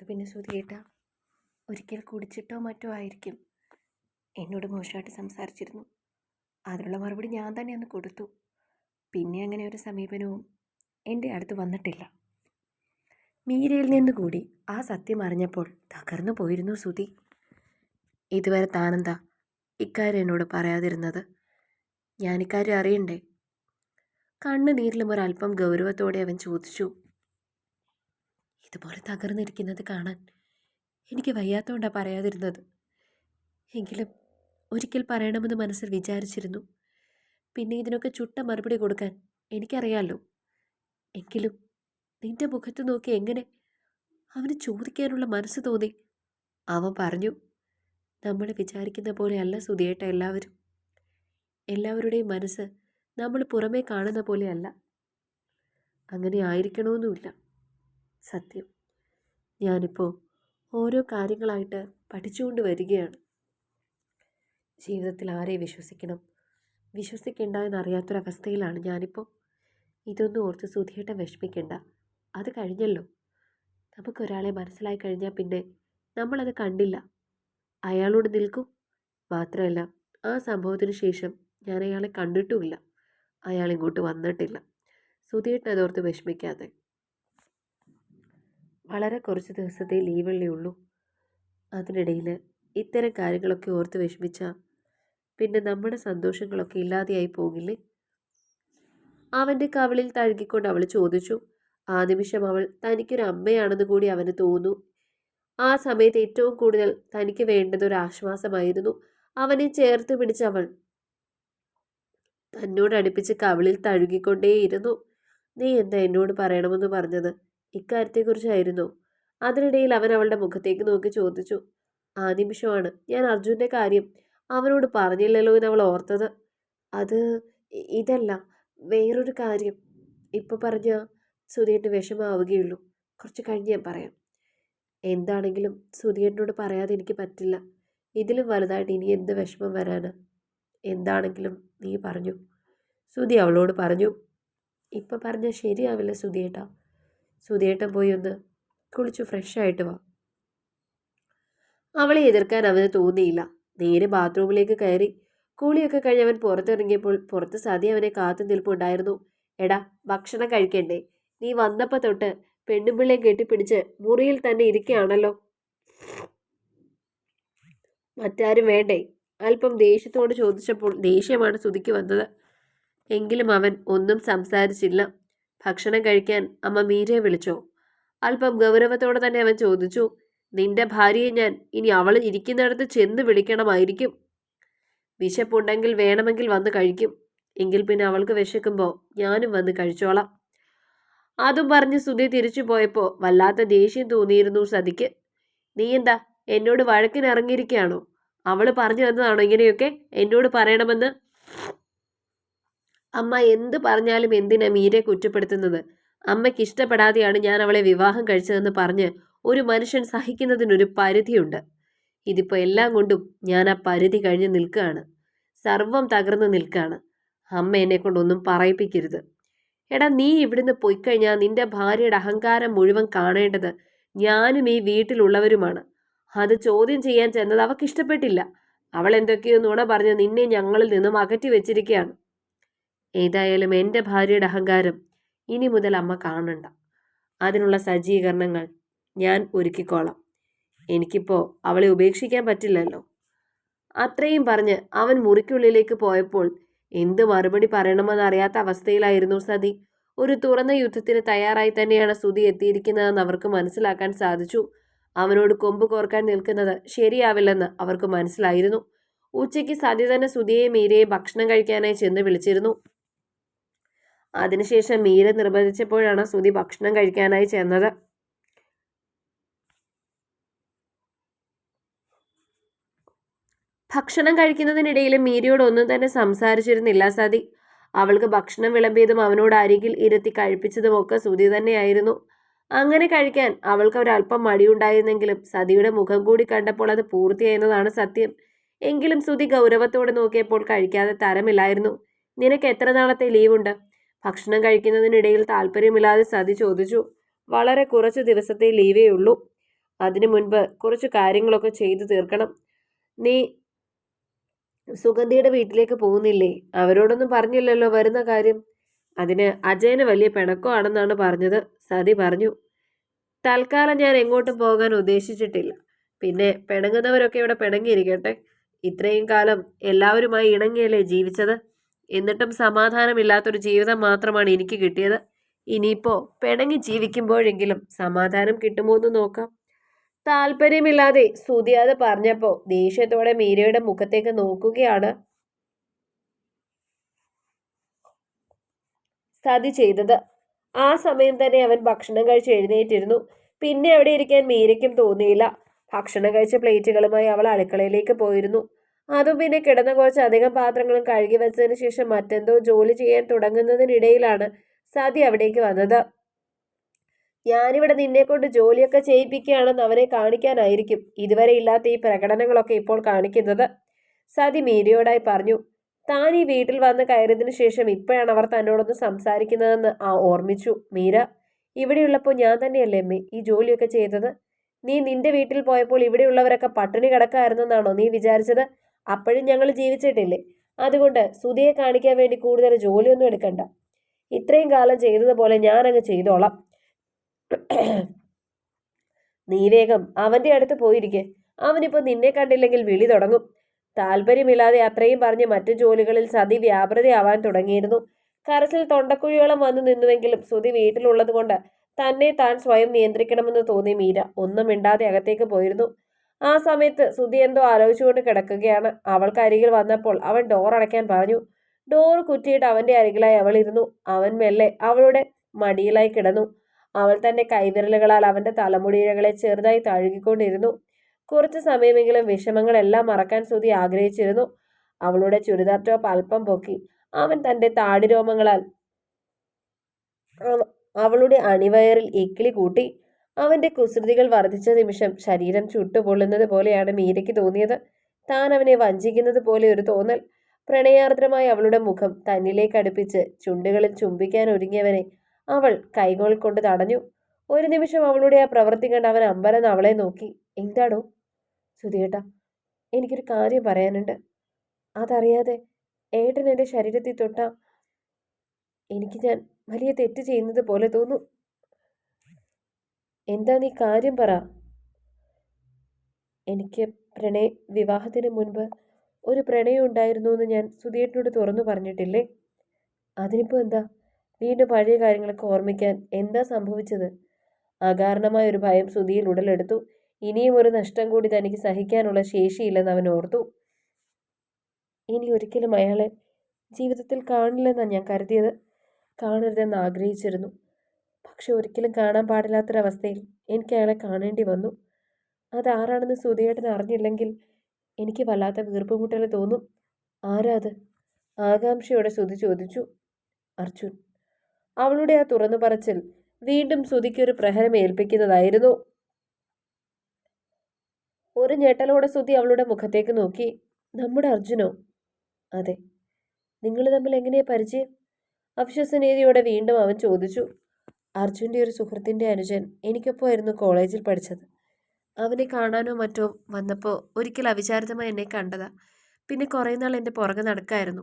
അത് പിന്നെ ശ്രുതിയേട്ട ഒരിക്കൽ കുടിച്ചിട്ടോ മറ്റോ ആയിരിക്കും. എന്നോട് മോശമായിട്ട് സംസാരിച്ചിരുന്നു. അതിനുള്ള മറുപടി ഞാൻ തന്നെ അന്ന് കൊടുത്തു. പിന്നെ അങ്ങനെ ഒരു സമീപനവും എന്റെ അടുത്ത് വന്നിട്ടില്ല. മീരയിൽ നിന്ന് കൂടി ആ സത്യം അറിഞ്ഞപ്പോൾ തകർന്നു പോയിരുന്നു ശ്രുതി ഇതുവരെ താനെന്താ ഇക്കാര്യം എന്നോട് പറയാതിരുന്നത്? ഞാൻ ഇക്കാര്യം അറിയണ്ടേ? കണ്ണുനീരിലും ഒരല്പം ഗൗരവത്തോടെ അവൻ ചോദിച്ചു. ഇതുപോലെ തകർന്നിരിക്കുന്നത് കാണാൻ എനിക്ക് വയ്യാത്തതുകൊണ്ടാണ് പറയാതിരുന്നത്. എങ്കിലും ഒരിക്കൽ പറയണമെന്ന് മനസ്സിൽ വിചാരിച്ചിരുന്നു. പിന്നെ ഇതിനൊക്കെ ചുട്ട മറുപടി കൊടുക്കാൻ എനിക്കറിയാമല്ലോ എങ്കിലും നിന്റെ മുഖത്ത് നോക്കി എങ്ങനെ അവന് ചോദിക്കാനുള്ള മനസ്സ് തോന്നി. അവൻ പറഞ്ഞു നമ്മൾ വിചാരിക്കുന്ന പോലെയല്ല സുധിയേട്ട എല്ലാവരും. എല്ലാവരുടെയും മനസ്സ് നമ്മൾ പുറമേ കാണുന്ന പോലെയല്ല അങ്ങനെ ആയിരിക്കണമെന്നുമില്ല സത്യം. ഞാനിപ്പോൾ ഓരോ കാര്യങ്ങളായിട്ട് പഠിച്ചുകൊണ്ട് വരികയാണ്. ജീവിതത്തിൽ ആരെ വിശ്വസിക്കണം? വിശ്വസിക്കേണ്ട എന്നറിയാത്തൊരവസ്ഥയിലാണ് ഞാനിപ്പോൾ ഇതൊന്നും ഓർത്ത് സുധിയേട്ടൻ വിഷമിക്കേണ്ട. അത് കഴിഞ്ഞല്ലോ. നമുക്കൊരാളെ മനസ്സിലായി കഴിഞ്ഞാൽ പിന്നെ നമ്മളത് കണ്ടില്ല. അയാളോട് നിൽക്കും. മാത്രമല്ല ആ സംഭവത്തിന് ശേഷം ഞാൻ അയാളെ കണ്ടിട്ടുമില്ല. അയാൾ ഇങ്ങോട്ട് വന്നിട്ടില്ല. സുധിയേട്ടൻ അതോർത്ത് വിഷമിക്കാതെ. വളരെ കുറച്ച് ദിവസത്തെ ലീവല്ലേ ഉള്ളൂ. അതിനിടയിൽ ഇത്തരം കാര്യങ്ങളൊക്കെ ഓർത്ത് വിഷമിച്ചാൽ പിന്നെ നമ്മുടെ സന്തോഷങ്ങളൊക്കെ ഇല്ലാതെയായി പോകില്ലേ? അവന്റെ കവളിൽ തഴുകിക്കൊണ്ട് അവൾ ചോദിച്ചു. ആ നിമിഷം അവൾ തനിക്കൊരു അമ്മയാണെന്ന് കൂടി അവന് തോന്നു ആ സമയത്ത് ഏറ്റവും കൂടുതൽ തനിക്ക് വേണ്ടത് ഒരു ആശ്വാസമായിരുന്നു അവനെ ചേർത്ത് പിടിച്ച അവൾ. തന്നോട് അടുപ്പിച്ച് കവിളിൽ തഴുകിക്കൊണ്ടേയിരുന്നു. നീ എന്താ എന്നോട് പറയണമെന്ന് പറഞ്ഞത്? ഇക്കാര്യത്തെക്കുറിച്ചായിരുന്നു. അതിനിടയിൽ അവൻ അവളുടെ മുഖത്തേക്ക് നോക്കി ചോദിച്ചു ആ നിമിഷമാണ്. ഞാൻ അർജുന്റെ കാര്യം അവനോട് പറഞ്ഞില്ലല്ലോ എന്ന് അവൾ ഓർത്തത്. അത് ഇതല്ല. വേറൊരു കാര്യം. ഇപ്പോൾ പറഞ്ഞ സുധിയേട്ടന് വിഷമാവുകയുള്ളൂ കുറച്ച് കഴിഞ്ഞ് ഞാൻ പറയാം. എന്താണെങ്കിലും സുധിയേട്ടനോട് പറയാതെ എനിക്ക് പറ്റില്ല. ഇതിലും വലുതായിട്ട് ഇനി എന്ത് വിഷമം വരാന്? എന്താണെങ്കിലും നീ പറഞ്ഞു. സുധി അവളോട് പറഞ്ഞു ഇപ്പം പറഞ്ഞാൽ ശരിയാവില്ല സുധിയേട്ടാ സുധിയേട്ടൻ പോയി ഒന്ന് കുളിച്ചു ഫ്രഷ് ആയിട്ട് വാ. അവളെ എതിർക്കാൻ അവന് തോന്നിയില്ല. നേരെ ബാത്റൂമിലേക്ക് കയറി കൂളിയൊക്കെ കഴിഞ്ഞ് അവൻ പുറത്തിറങ്ങിയപ്പോൾ പുറത്ത് സതി അവനെ കാത്തു നിൽപ്പുണ്ടായിരുന്നു. എടാ ഭക്ഷണം കഴിക്കണ്ടേ? നീ വന്നപ്പോൾ തൊട്ട് പെണ്ണുമ്പിള്ളയെ കെട്ടിപ്പിടിച്ച് മുറിയിൽ തന്നെ ഇരിക്കുകയാണല്ലോ. മറ്റാരും വേണ്ടേ? അല്പം ദേഷ്യത്തോട് ചോദിച്ചപ്പോൾ ദേഷ്യമാണ് സുതിക്ക് വന്നത്. എങ്കിലും അവൻ ഒന്നും സംസാരിച്ചില്ല. ഭക്ഷണം കഴിക്കാൻ അമ്മ മീരയെ വിളിച്ചോ. അല്പം ഗൗരവത്തോടെ തന്നെ അവൻ ചോദിച്ചു നിന്റെ ഭാര്യയെ ഞാൻ ഇനി അവൾ ഇരിക്കുന്നിടത്ത് ചെന്ന് വിളിക്കണമായിരിക്കും. വിശപ്പുണ്ടെങ്കിൽ വേണമെങ്കിൽ വന്ന് കഴിക്കും. എങ്കിൽ പിന്നെ അവൾക്ക് വിശക്കുമ്പോൾ ഞാനും വന്ന് കഴിച്ചോളാം. അതും പറഞ്ഞ് സുധി തിരിച്ചു പോയപ്പോൾ വല്ലാത്ത ദേഷ്യം തോന്നിയിരുന്നു സതിക്ക്. നീ എന്താ എന്നോട് വഴക്കിനിറങ്ങിയിരിക്കുകയാണോ? അവൾ പറഞ്ഞു തന്നതാണോ ഇങ്ങനെയൊക്കെ? എന്നോട് പറയണമെന്ന്? അമ്മ എന്ത് പറഞ്ഞാലും എന്തിനാ മീരയെ കുറ്റപ്പെടുത്തുന്നത്? അമ്മയ്ക്ക് ഇഷ്ടപ്പെടാതെയാണ് ഞാൻ അവളെ വിവാഹം കഴിച്ചതെന്ന് പറഞ്ഞ് ഒരു മനുഷ്യൻ സഹിക്കുന്നതിനൊരു പരിധിയുണ്ട്. ഇതിപ്പോൾ എല്ലാം കൊണ്ടും ഞാൻ ആ പരിധി കഴിഞ്ഞ് നിൽക്കുകയാണ്. സർവം തകർന്ന് നിൽക്കുകയാണ്. അമ്മ എന്നെ കൊണ്ടൊന്നും പറയിപ്പിക്കരുത്. എടാ നീ ഇവിടുന്ന് പോയി കഴിഞ്ഞാൽ നിന്റെ ഭാര്യയുടെ അഹങ്കാരം മുഴുവൻ കാണേണ്ടത് ഞാനും ഈ വീട്ടിലുള്ളവരുമാണ്. അത് ചോദ്യം ചെയ്യാൻ ചെന്നത് അവൾക്ക് ഇഷ്ടപ്പെട്ടില്ല. അവൾ എന്തൊക്കെയോ നുണ പറഞ്ഞ് നിന്നെ ഞങ്ങളിൽ നിന്നും അകറ്റി വെച്ചിരിക്കുകയാണ്. ഏതായാലും എന്റെ ഭാര്യയുടെ അഹങ്കാരം ഇനി മുതൽ അമ്മ കാണണ്ട. അതിനുള്ള സജ്ജീകരണങ്ങൾ ഞാൻ ഒരുക്കിക്കോളാം. എനിക്കിപ്പോൾ അവളെ ഉപേക്ഷിക്കാൻ പറ്റില്ലല്ലോ. അത്രയും പറഞ്ഞ് അവൻ മുറിക്കുള്ളിലേക്ക് പോയപ്പോൾ എന്ത് മറുപടി പറയണമെന്ന് അറിയാത്ത അവസ്ഥയിലായിരുന്നു സതി. ഒരു തുറന്ന യുദ്ധത്തിന് തയ്യാറായി തന്നെയാണ് സുതി എത്തിയിരിക്കുന്നതെന്ന് അവർക്ക് മനസ്സിലാക്കാൻ സാധിച്ചു. അവനോട് കൊമ്പ് കോർക്കാൻ നിൽക്കുന്നത് ശരിയാവില്ലെന്ന് അവർക്ക് മനസ്സിലായിരുന്നു. ഉച്ചയ്ക്ക് സതി തന്നെ സുതിയെയും മീരയെയും ഭക്ഷണം കഴിക്കാനായി ചെന്ന് വിളിച്ചിരുന്നു. അതിനുശേഷം മീര നിർബന്ധിച്ചപ്പോഴാണ് സുധി ഭക്ഷണം കഴിക്കാനായി ചെന്നത്. ഭക്ഷണം കഴിക്കുന്നതിനിടയിൽ മീരയോട് ഒന്നും തന്നെ സംസാരിച്ചിരുന്നില്ല സതി. അവൾക്ക് ഭക്ഷണം വിളമ്പിയതും അവനോട് അരികിൽ ഇരുത്തി കഴിപ്പിച്ചതും ഒക്കെ സുധി തന്നെയായിരുന്നു. അങ്ങനെ കഴിക്കാൻ അവൾക്ക് ഒരല്പം മടിയുണ്ടായിരുന്നെങ്കിലും സതിയുടെ മുഖം കൂടി കണ്ടപ്പോൾ അത് പൂർത്തിയായിരുന്നതാണ് സത്യം. എങ്കിലും സുതി ഗൗരവത്തോടെ നോക്കിയപ്പോൾ കഴിക്കാതെ തരമില്ലായിരുന്നു. നിനക്ക് എത്ര നാളത്തെ ലീവുണ്ട്? ഭക്ഷണം കഴിക്കുന്നതിനിടയിൽ താല്പര്യമില്ലാതെ സതി ചോദിച്ചു. വളരെ കുറച്ച് ദിവസത്തെ ലീവേ ഉള്ളൂ. അതിനു മുൻപ് കുറച്ച് കാര്യങ്ങളൊക്കെ ചെയ്തു തീർക്കണം. നീ സുഗന്ധിയുടെ വീട്ടിലേക്ക് പോകുന്നില്ലേ? അവരോടൊന്നും പറഞ്ഞില്ലല്ലോ വരുന്ന കാര്യം. അതിന് അജയന് വലിയ പിണക്കമാണെന്നാണ് പറഞ്ഞത് സതി പറഞ്ഞു. തൽക്കാലം ഞാൻ എങ്ങോട്ടും പോകാൻ ഉദ്ദേശിച്ചിട്ടില്ല. പിന്നെ പിണങ്ങുന്നവരൊക്കെ ഇവിടെ പിണങ്ങിയിരിക്കട്ടെ. ഇത്രയും കാലം എല്ലാവരുമായി ഇണങ്ങിയല്ലേ ജീവിച്ചത്? എന്നിട്ടും സമാധാനമില്ലാത്തൊരു ജീവിതം മാത്രമാണ് എനിക്ക് കിട്ടിയത്. ഇനിയിപ്പോ പിണങ്ങി ജീവിക്കുമ്പോഴെങ്കിലും സമാധാനം കിട്ടുമോ എന്ന് നോക്കാം. താല്പര്യമില്ലാതെ സുതിയാതെ പറഞ്ഞപ്പോ ദേഷ്യത്തോടെ മീരയുടെ മുഖത്തേക്ക് നോക്കുകയാണ്. സതി ചെയ്തത്. ആ സമയം തന്നെ അവൻ ഭക്ഷണം കഴിച്ച് എഴുന്നേറ്റിരുന്നു. പിന്നെ അവിടെ ഇരിക്കാൻ മീരയ്ക്കും തോന്നിയില്ല. ഭക്ഷണം കഴിച്ച പ്ലേറ്റുകളുമായി അവൾ അടുക്കളയിലേക്ക് പോയിരുന്നു. അതും പിന്നെ കിടന്ന കുറച്ച് അധികം പാത്രങ്ങളും കഴുകി വെച്ചതിന് ശേഷം മറ്റെന്തോ ജോലി ചെയ്യാൻ തുടങ്ങുന്നതിനിടയിലാണ് സതി അവിടേക്ക് വന്നത്. ഞാനിവിടെ നിന്നെ കൊണ്ട് ജോലിയൊക്കെ ചെയ്യിപ്പിക്കുകയാണെന്ന് അവനെ കാണിക്കാനായിരിക്കും. ഇതുവരെ ഇല്ലാത്ത ഈ പ്രകടനങ്ങളൊക്കെ ഇപ്പോൾ കാണിക്കുന്നത്. സതി മീരയോടായി പറഞ്ഞു താൻ ഈ വീട്ടിൽ വന്ന് കയറിയതിനു ശേഷം ഇപ്പോഴാണ് അവർ തന്നോടൊന്ന് സംസാരിക്കുന്നതെന്ന് ആ ഓർമ്മിച്ചു മീര. ഇവിടെയുള്ളപ്പോൾ ഞാൻ തന്നെയല്ലേ അമ്മേ ഈ ജോലിയൊക്കെ ചെയ്തത്? നീ നിന്റെ വീട്ടിൽ പോയപ്പോൾ ഇവിടെയുള്ളവരൊക്കെ പട്ടിണി കിടക്കായിരുന്നെന്നാണോ നീ വിചാരിച്ചത്? അപ്പോഴും ഞങ്ങൾ ജീവിച്ചിട്ടില്ലേ? അതുകൊണ്ട് സുധിയെ കാണിക്കാൻ വേണ്ടി കൂടുതൽ ജോലിയൊന്നും എടുക്കണ്ട. ഇത്രയും കാലം ചെയ്തതുപോലെ ഞാനങ്ങ് ചെയ്തോളാം. നീ വേഗം അവന്റെ അടുത്ത് പോയിരിക്കെ. അവനിപ്പോൾ നിന്നെ കണ്ടില്ലെങ്കിൽ വിളി തുടങ്ങും. താല്പര്യമില്ലാതെ അത്രയും പറഞ്ഞ് മറ്റു ജോലികളിൽ സതി വ്യാപൃതയാവാൻ തുടങ്ങിയിരുന്നു. കരച്ചിൽ തൊണ്ടക്കുഴിയോളം വന്നു നിന്നുവെങ്കിലും സുതി വീട്ടിലുള്ളത് കൊണ്ട് തന്നെ താൻ സ്വയം നിയന്ത്രിക്കണമെന്ന് തോന്നി മീര ഒന്നും മിണ്ടാതെ അകത്തേക്ക് പോയിരുന്നു. ആ സമയത്ത് സുധി എന്തോ ആലോചിച്ചുകൊണ്ട് കിടക്കുകയാണ്. അവൾക്ക് അരികിൽ വന്നപ്പോൾ അവൻ ഡോർ അടയ്ക്കാൻ പറഞ്ഞു. ഡോർ കുറ്റിയിട്ട് അവന്റെ അരികിലായി അവൾ ഇരുന്നു. അവൻ മെല്ലെ അവളുടെ മടിയിലായി കിടന്നു. അവൾ തന്റെ കൈവിരലുകളാൽ അവന്റെ തലമുടിയിഴകളെ ചെറുതായി തഴുകിക്കൊണ്ടിരുന്നു. കുറച്ച് സമയമെങ്കിലും വിഷമങ്ങളെല്ലാം മറക്കാൻ സുധി ആഗ്രഹിച്ചിരുന്നു. അവളുടെ ചുരിദാർ ടോപ്പ് അല്പം പൊക്കി അവൻ തന്റെ താടിരോമങ്ങളാൽ അവളുടെ അണിവയറിൽ ഇക്കിളി കൂട്ടി അവന്റെ കുസൃതികൾ വർദ്ധിച്ച നിമിഷം ശരീരം ചുട്ടുപൊള്ളുന്നത് പോലെയാണ് മീരയ്ക്ക് തോന്നിയത്. താൻ അവനെ വഞ്ചിക്കുന്നത് പോലെ ഒരു തോന്നൽ. പ്രണയാർദ്രമായ അവളുടെ മുഖം തന്നിലേക്ക് അടുപ്പിച്ച് ചുണ്ടുകളിൽ ചുംബിക്കാൻ ഒരുങ്ങിയവനെ അവൾ കൈകൾ കൊണ്ട് തടഞ്ഞു. ഒരു നിമിഷം അവളുടെ ആ പ്രവൃത്തി കണ്ട് അവൻ അമ്പരന്ന് അവളെ നോക്കി. എന്താടോ? സുധിയേട്ട എനിക്കൊരു കാര്യം പറയാനുണ്ട്. അതറിയാതെ ഏട്ടൻ എന്റെ ശരീരത്തിൽ തൊട്ട എനിക്ക് ഞാൻ വലിയ തെറ്റ് ചെയ്യുന്നത് പോലെ തോന്നും. എന്താ നീ കാര്യം പറ. എനിക്ക് പ്രണയ വിവാഹത്തിന് മുൻപ് ഒരു പ്രണയം ഉണ്ടായിരുന്നു എന്ന് ഞാൻ സുധിയേട്ടനോട് തുറന്നു പറഞ്ഞിട്ടില്ലേ? അതിനിപ്പോൾ എന്താ? വീണ്ടും പഴയ കാര്യങ്ങളൊക്കെ ഓർമ്മിക്കാൻ എന്താ സംഭവിച്ചത്? അകാരണമായ ഒരു ഭയം സുധിയിൽ ഉടലെടുത്തു. ഇനിയും ഒരു നഷ്ടം കൂടി തനിക്ക് സഹിക്കാനുള്ള ശേഷിയില്ലെന്ന് അവൻ ഓർത്തു. ഇനി ഒരിക്കലും അയാളെ ജീവിതത്തിൽ കാണില്ലെന്നാണ് ഞാൻ കരുതിയത്. കാണരുതെന്ന് ആഗ്രഹിച്ചിരുന്നു. പക്ഷെ ഒരിക്കലും കാണാൻ പാടില്ലാത്തൊരവസ്ഥയിൽ എനിക്ക് അയാളെ കാണേണ്ടി വന്നു. അതാരാണെന്ന് സുധിയേട്ടൻ അറിഞ്ഞില്ലെങ്കിൽ എനിക്ക് വല്ലാത്ത വീർപ്പുമുട്ടൽ തോന്നും. ആരാ അത്? ആകാംക്ഷയോടെ സുതി ചോദിച്ചു. അർജുൻ. അവളുടെ ആ തുറന്നു പറച്ചിൽ വീണ്ടും ശ്രുതിക്കൊരു പ്രഹരം ഏൽപ്പിക്കുന്നതായിരുന്നു. ഒരു ഞെട്ടലോടെ ശ്രുതി അവളുടെ മുഖത്തേക്ക് നോക്കി. നമ്മുടെ അർജുനോ? അതെ. നിങ്ങൾ തമ്മിൽ എങ്ങനെയാ പരിചയം? അവിശ്വസനീയതയോടെ വീണ്ടും അവൻ ചോദിച്ചു. അർജുന്റെ ഒരു സുഹൃത്തിന്റെ അനുജൻ എനിക്കൊപ്പമായിരുന്നു കോളേജിൽ പഠിച്ചത്. അവനെ കാണാനോ മറ്റോ വന്നപ്പോൾ ഒരിക്കൽ അവിചാരിതമായി എന്നെ കണ്ടതാ. പിന്നെ കുറേ നാൾ എന്റെ പുറകെ നടക്കായിരുന്നു.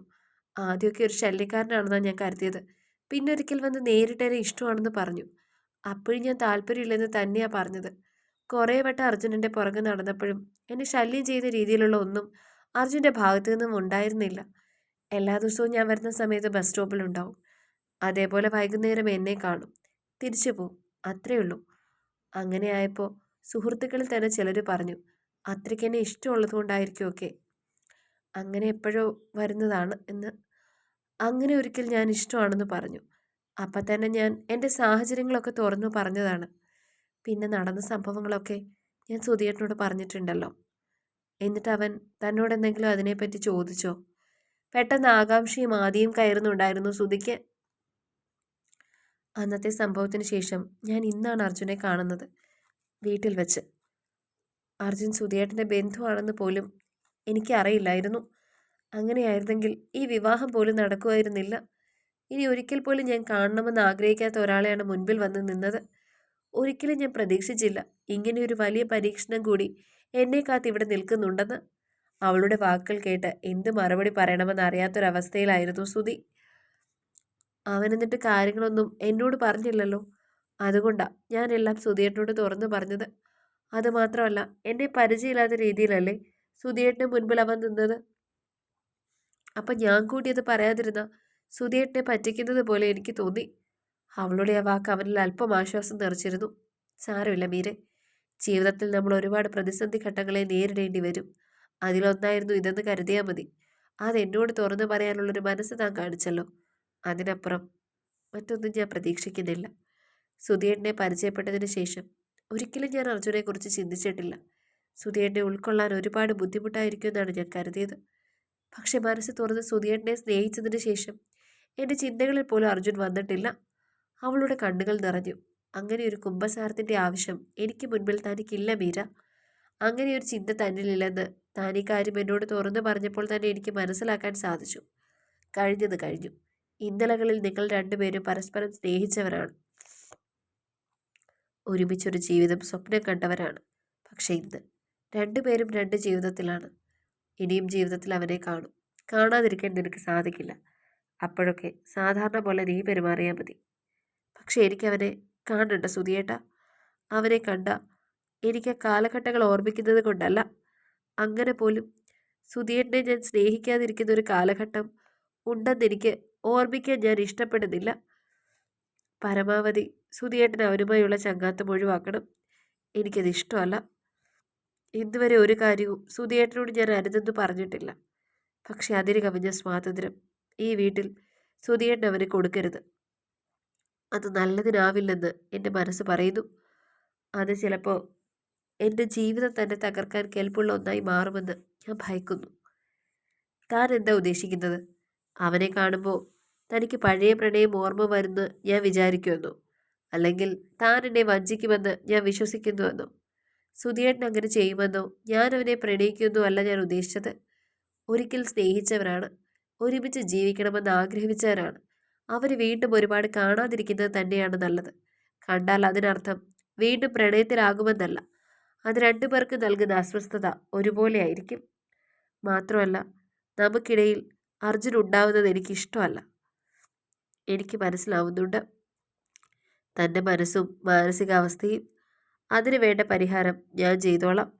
ആദ്യമൊക്കെ ഒരു ശല്യക്കാരനാണെന്നാണ് ഞാൻ കരുതിയത്. പിന്നെ ഒരിക്കൽ വന്ന് നേരിട്ട് എന്നെ ഇഷ്ടമാണെന്ന് പറഞ്ഞു. അപ്പോഴും ഞാൻ താല്പര്യമില്ലെന്ന് തന്നെയാണ് പറഞ്ഞത്. കുറേ വട്ടം അർജുനന്റെ പുറകെ നടന്നപ്പോഴും എന്നെ ശല്യം ചെയ്യുന്ന രീതിയിലുള്ള ഒന്നും അർജുന്റെ ഭാഗത്തു നിന്നും ഉണ്ടായിരുന്നില്ല. എല്ലാ ദിവസവും ഞാൻ വരുന്ന സമയത്ത് ബസ് സ്റ്റോപ്പിലുണ്ടാവും. അതേപോലെ വൈകുന്നേരം എന്നെ കാണും. തിരിച്ചു പോവും. അത്രയേ ഉള്ളൂ. അങ്ങനെ ആയപ്പോൾ സുഹൃത്തുക്കളിൽ തന്നെ ചിലർ പറഞ്ഞു അത്രയ്ക്ക് എന്നെ ഇഷ്ടമുള്ളത് ഒക്കെ അങ്ങനെ എപ്പോഴോ വരുന്നതാണ് എന്ന്. അങ്ങനെ ഒരിക്കൽ ഞാൻ ഇഷ്ടമാണെന്ന് പറഞ്ഞു. അപ്പം തന്നെ ഞാൻ എന്റെ സാഹചര്യങ്ങളൊക്കെ തുറന്നു പറഞ്ഞതാണ്. പിന്നെ നടന്ന സംഭവങ്ങളൊക്കെ ഞാൻ സുധിയേട്ടനോട് പറഞ്ഞിട്ടുണ്ടല്ലോ. എന്നിട്ട് അവൻ തന്നോട് എന്തെങ്കിലും അതിനെപ്പറ്റി ചോദിച്ചോ? പെട്ടെന്ന് ആകാംക്ഷയും ആദ്യം കയറുന്നുണ്ടായിരുന്നു സുധിക്ക്. അന്നത്തെ സംഭവത്തിന് ശേഷം ഞാൻ ഇന്നാണ് അർജുനെ കാണുന്നത്. വീട്ടിൽ വെച്ച്. അർജുൻ സുധിയേട്ടന്റെ ബന്ധുവാണെന്ന് പോലും എനിക്കറിയില്ലായിരുന്നു. അങ്ങനെയായിരുന്നെങ്കിൽ ഈ വിവാഹം പോലും നടക്കുമായിരുന്നില്ല. ഇനി ഒരിക്കൽ പോലും ഞാൻ കാണണമെന്ന് ആഗ്രഹിക്കാത്ത ഒരാളെയാണ് മുൻപിൽ വന്ന് നിന്നത്. ഒരിക്കലും ഞാൻ പ്രതീക്ഷിച്ചില്ല ഇങ്ങനെയൊരു വലിയ പരീക്ഷണം കൂടി എന്നെ ഇവിടെ നിൽക്കുന്നുണ്ടെന്ന്. അവളുടെ വാക്കുകൾ കേട്ട് എന്ത് മറുപടി പറയണമെന്ന് അറിയാത്തൊരവസ്ഥയിലായിരുന്നു സുധി. അവൻ എന്നിട്ട് കാര്യങ്ങളൊന്നും എന്നോട് പറഞ്ഞില്ലല്ലോ. അതുകൊണ്ടാണ് ഞാനെല്ലാം സുധിയേട്ടനോട് തുറന്നു പറഞ്ഞത്. അതുമാത്രമല്ല എന്നെ പരിചയമില്ലാത്ത രീതിയിലല്ലേ സുധിയേട്ടന് മുൻപിൽ അവൻ നിന്നത്? അപ്പം ഞാൻ കൂടി അത് പറയാതിരുന്ന സുധിയേട്ടനെ പറ്റിക്കുന്നത് പോലെ എനിക്ക് തോന്നി. അവളുടെ ആ വാക്ക് അവനിൽ അല്പം ആശ്വാസം നിറച്ചിരുന്നു. സാരമില്ല മീരെ. ജീവിതത്തിൽ നമ്മൾ ഒരുപാട് പ്രതിസന്ധി ഘട്ടങ്ങളെ നേരിടേണ്ടി വരും. അതിലൊന്നായിരുന്നു ഇതെന്ന് കരുതിയാൽ മതി. അതെന്നോട് തുറന്നു പറയാനുള്ളൊരു മനസ്സ് താൻ കാണിച്ചല്ലോ. അതിനപ്പുറം മറ്റൊന്നും ഞാൻ പ്രതീക്ഷിക്കുന്നില്ല. സുധിയേട്ടനെ പരിചയപ്പെട്ടതിന് ശേഷം ഒരിക്കലും ഞാൻ അർജുനെക്കുറിച്ച് ചിന്തിച്ചിട്ടില്ല. സുധിയേട്ടനെ ഉൾക്കൊള്ളാൻ ഒരുപാട് ബുദ്ധിമുട്ടായിരിക്കുമെന്നാണ് ഞാൻ കരുതിയത്. പക്ഷെ മനസ്സ് തുറന്ന് സുധിയേട്ടനെ സ്നേഹിച്ചതിന് ശേഷം എന്റെ ചിന്തകളിൽ പോലും അർജുൻ വന്നിട്ടില്ല. അവളുടെ കണ്ണുകൾ നിറഞ്ഞു. അങ്ങനെ ഒരു കുംഭസാരത്തിന്റെ ആവശ്യം എനിക്ക് മുൻപിൽ തനിക്കില്ല മീര. അങ്ങനെ ഒരു ചിന്ത തന്നിലില്ലെന്ന് ഈ കാര്യം എന്നോട് തുറന്നു പറഞ്ഞപ്പോൾ തന്നെ എനിക്ക് മനസ്സിലാക്കാൻ സാധിച്ചു. കഴിഞ്ഞത് കഴിഞ്ഞു. ഇന്നലകളിൽ നിങ്ങൾ രണ്ടുപേരും പരസ്പരം സ്നേഹിച്ചവരാണ്. ഒരുമിച്ചൊരു ജീവിതം സ്വപ്നം കണ്ടവരാണ്. പക്ഷെ ഇന്ന് രണ്ടുപേരും രണ്ട് ജീവിതത്തിലാണ്. ഇനിയും ജീവിതത്തിൽ അവരെ കാണും. കാണാതിരിക്കാൻ നിനക്ക് സാധിക്കില്ല. അപ്പോഴൊക്കെ സാധാരണ പോലെ നീ പെരുമാറിയാൽ മതി. പക്ഷെ എനിക്കവനെ കാണണ്ട സുധിയേട്ട. അവനെ കണ്ട എനിക്ക് കാലഘട്ടങ്ങൾ ഓർമ്മിക്കുന്നത് കൊണ്ടല്ല. അങ്ങനെ പോലും സുധിയേട്ടനെ ഞാൻ സ്നേഹിക്കാതിരിക്കുന്ന ഒരു കാലഘട്ടം ഉണ്ടെന്നെനിക്ക് ഓർമ്മിക്കാൻ ഞാൻ ഇഷ്ടപ്പെടുന്നില്ല. പരമാവധി സുധിയേട്ടൻ അവരുമായുള്ള ചങ്ങാത്തം ഒഴിവാക്കണം. എനിക്കത് ഇഷ്ടമല്ല. ഇതുവരെ ഒരു കാര്യവും സുധിയേട്ടനോട് ഞാൻ അരുതെന്ന് പറഞ്ഞിട്ടില്ല. പക്ഷെ അതിന് കവിഞ്ഞ സ്വാതന്ത്ര്യം ഈ വീട്ടിൽ സുധിയേട്ടൻ അവന് കൊടുക്കരുത്. അത് നല്ലതിനാവില്ലെന്ന് എന്റെ മനസ്സ് പറയുന്നു. അത് ചിലപ്പോൾ എന്റെ ജീവിതം തന്നെ തകർക്കാൻ കെൽപ്പുള്ള ഒന്നായി മാറുമെന്ന് ഞാൻ ഭയക്കുന്നു. താൻ എന്താ ഉദ്ദേശിക്കുന്നത്? അവനെ കാണുമ്പോൾ തനിക്ക് പഴയ പ്രണയം ഓർമ്മ വരുന്നു ഞാൻ വിചാരിക്കുമെന്നു അല്ലെങ്കിൽ താൻ എന്നെ വഞ്ചിക്കുമെന്ന് ഞാൻ വിശ്വസിക്കുന്നുവെന്നും. സുധിയേട്ടൻ അങ്ങനെ ചെയ്യുമെന്നോ ഞാൻ അവനെ പ്രണയിക്കുമെന്നോ അല്ല ഞാൻ ഉദ്ദേശിച്ചത്. ഒരിക്കൽ സ്നേഹിച്ചവരാണ് ഒരുമിച്ച് ജീവിക്കണമെന്ന് ആഗ്രഹിച്ചവരാണ്. അവർ വീണ്ടും ഒരുപാട് കാണാതിരിക്കുന്നത് തന്നെയാണ് നല്ലത്. കണ്ടാൽ അതിനർത്ഥം വീണ്ടും പ്രണയത്തിലാകുമെന്നല്ല. അത് രണ്ടു പേർക്ക് നൽകുന്ന അസ്വസ്ഥത ഒരുപോലെ ആയിരിക്കും. മാത്രമല്ല നമുക്കിടയിൽ അർജുൻ ഉണ്ടാവുന്നത് എനിക്ക് ഇഷ്ടമല്ല എനിക്ക് മനസ്സിലാവുന്നുണ്ട്. തന്റെ മനസ്സും മാനസികാവസ്ഥയും അതിനു വേണ്ട പരിഹാരം ഞാൻ ചെയ്തോളാം.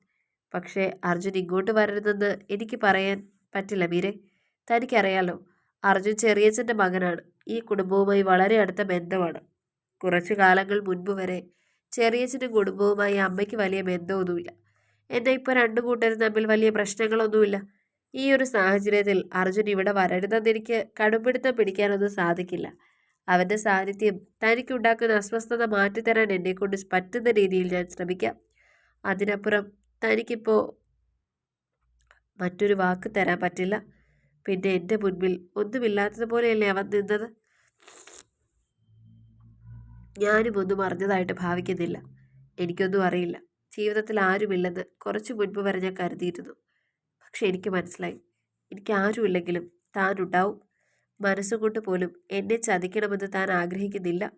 പക്ഷേ അർജുൻ ഇങ്ങോട്ട് വരരുതെന്ന് എനിക്ക് പറയാൻ പറ്റില്ല മീരെ. തനിക്കറിയാലോ അർജുൻ ചെറിയച്ഛന്റെ മകനാണ്. ഈ കുടുംബവുമായി വളരെ അടുത്ത ബന്ധമാണ്. കുറച്ചു കാലങ്ങൾ മുൻപ് വരെ ചെറിയച്ഛന്റെ കുടുംബവുമായി അമ്മയ്ക്ക് വലിയ ബന്ധമൊന്നുമില്ല. എന്നാൽ ഇപ്പോൾ രണ്ടു കൂട്ടരും തമ്മിൽ വലിയ പ്രശ്നങ്ങളൊന്നുമില്ല. ഈ ഒരു സാഹചര്യത്തിൽ അർജുൻ ഇവിടെ വരരുതെന്ന് എനിക്ക് കടുംപിടുത്തം പിടിക്കാനൊന്നും സാധിക്കില്ല. അവന്റെ സാന്നിധ്യം തനിക്കുണ്ടാക്കുന്ന അസ്വസ്ഥത മാറ്റിത്തരാൻ എന്നെക്കൊണ്ട് പറ്റുന്ന രീതിയിൽ ഞാൻ ശ്രമിക്കാം. അതിനപ്പുറം തനിക്കിപ്പോൾ മറ്റൊരു വാക്ക് തരാൻ പറ്റില്ല. പിന്നെ എന്റെ മുൻപിൽ ഒന്നുമില്ലാത്തതുപോലെയല്ലേ അവൻ നിന്നത്? ഞാനും ഒന്നും അറിഞ്ഞതായിട്ട് ഭാവിക്കുന്നില്ല. എനിക്കൊന്നും അറിയില്ല. ജീവിതത്തിൽ ആരുമില്ലെന്ന് കുറച്ച് മുൻപ് വരെ ഞാൻ കരുതിയിരുന്നു. പക്ഷെ എനിക്ക് മനസ്സിലായി. എനിക്ക് ആരുമില്ലെങ്കിലും താനുണ്ടാവും. മനസ്സുകൊണ്ട് പോലും എന്നെ ചതിക്കണമെന്ന് താൻ ആഗ്രഹിക്കുന്നില്ല.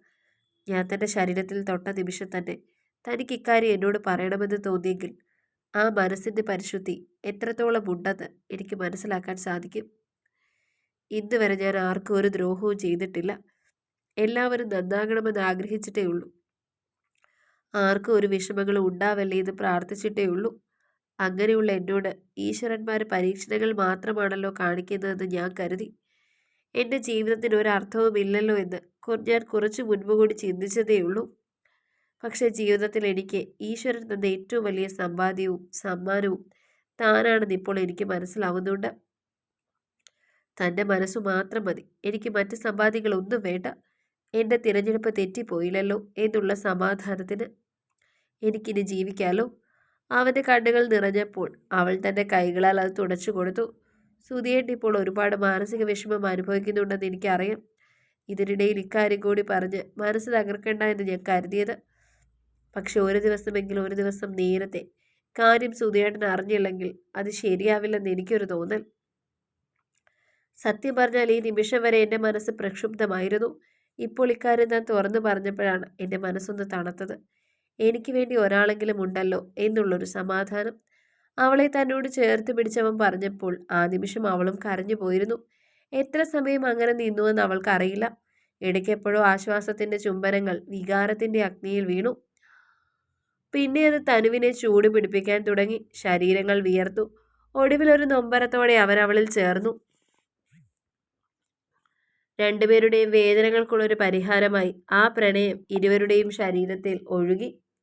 ഞാൻ തന്റെ ശരീരത്തിൽ തൊട്ട നിമിഷം തന്നെ തനിക്ക് ഇക്കാര്യം എന്നോട് പറയണമെന്ന് തോന്നിയെങ്കിൽ ആ മനസ്സിന്റെ പരിശുദ്ധി എത്രത്തോളം ഉണ്ടെന്ന് എനിക്ക് മനസ്സിലാക്കാൻ സാധിക്കും. ഇന്ന് വരെ ഞാൻ ആർക്കും ഒരു ദ്രോഹവും ചെയ്തിട്ടില്ല. എല്ലാവരും നന്നാകണമെന്ന് ആഗ്രഹിച്ചിട്ടേ ഉള്ളൂ. ആർക്കും ഒരു വിഷമങ്ങളും ഉണ്ടാവല്ലേ എന്ന് പ്രാർത്ഥിച്ചിട്ടേ ഉള്ളൂ. അങ്ങനെയുള്ള എന്നോട് ഈശ്വരന്മാർ പരീക്ഷണങ്ങൾ മാത്രമാണല്ലോ കാണിക്കുന്നതെന്ന് ഞാൻ കരുതി. എന്റെ ജീവിതത്തിന് ഒരർത്ഥവും ഇല്ലല്ലോ എന്ന് ഞാൻ കുറച്ച് മുൻപ് കൂടി ചിന്തിച്ചതേയുള്ളൂ പക്ഷേ ജീവിതത്തിൽ എനിക്ക് ഈശ്വരൻ തന്ന ഏറ്റവും വലിയ സമ്പാദ്യവും സമ്മാനവും താനാണെന്ന് ഇപ്പോൾ എനിക്ക് മനസ്സിലാവുന്നുണ്ട്. തന്റെ മനസ്സു മാത്രം മതി. എനിക്ക് മറ്റ് സമ്പാദ്യങ്ങളൊന്നും വേണ്ട. എന്റെ തിരഞ്ഞെടുപ്പ് തെറ്റിപ്പോയില്ലല്ലോ എന്നുള്ള സമാധാനത്തിന് എനിക്കിനി ജീവിക്കാലോ? അവന്റെ കണ്ണുകൾ നിറഞ്ഞപ്പോൾ അവൾ തന്റെ കൈകളാൽ അത് തുടച്ചു കൊടുത്തു. സുധിയേട്ടി ഇപ്പോൾ ഒരുപാട് മാനസിക വിഷമം അനുഭവിക്കുന്നുണ്ടെന്ന് എനിക്കറിയാം. ഇതിനിടയിൽ ഇക്കാര്യം കൂടി പറഞ്ഞ് മനസ്സ് തകർക്കണ്ട എന്ന് ഞാൻ കരുതിയത്. പക്ഷെ ഒരു ദിവസമെങ്കിലും ഒരു ദിവസം നേരത്തെ കാര്യം സുധിയേട്ടൻ അറിഞ്ഞില്ലെങ്കിൽ അത് ശരിയാവില്ലെന്ന് എനിക്കൊരു തോന്നൽ. സത്യം പറഞ്ഞാൽ ഈ നിമിഷം വരെ എന്റെ മനസ്സ് പ്രക്ഷുബ്ധമായിരുന്നു. ഇപ്പോൾ ഇക്കാര്യം ഞാൻ തുറന്നു പറഞ്ഞപ്പോഴാണ് എന്റെ മനസ്സൊന്ന് തണുത്തത്. എനിക്ക് വേണ്ടി ഒരാളെങ്കിലും ഉണ്ടല്ലോ എന്നുള്ളൊരു സമാധാനം. അവളെ തന്നോട് ചേർത്ത് പിടിച്ചവൻ പറഞ്ഞപ്പോൾ ആ നിമിഷം അവളും കരഞ്ഞു പോയിരുന്നു. എത്ര സമയം അങ്ങനെ നിന്നുവെന്ന് അവൾക്കറിയില്ല. ഇടയ്ക്കെപ്പോഴോ ആശ്വാസത്തിന്റെ ചുംബനങ്ങൾ വികാരത്തിന്റെ അഗ്നിയിൽ വീണു. പിന്നെ അത് തനുവിനെ ചൂട് പിടിപ്പിക്കാൻ തുടങ്ങി. ശരീരങ്ങൾ വിയർത്തു. ഒരു നൊമ്പരത്തോടെ അവൻ അവളിൽ ചേർന്നു. രണ്ടുപേരുടെയും വേദനകൾക്കുള്ളൊരു പരിഹാരമായി ആ പ്രണയം ഇരുവരുടെയും ശരീരത്തിൽ ഒഴുകി.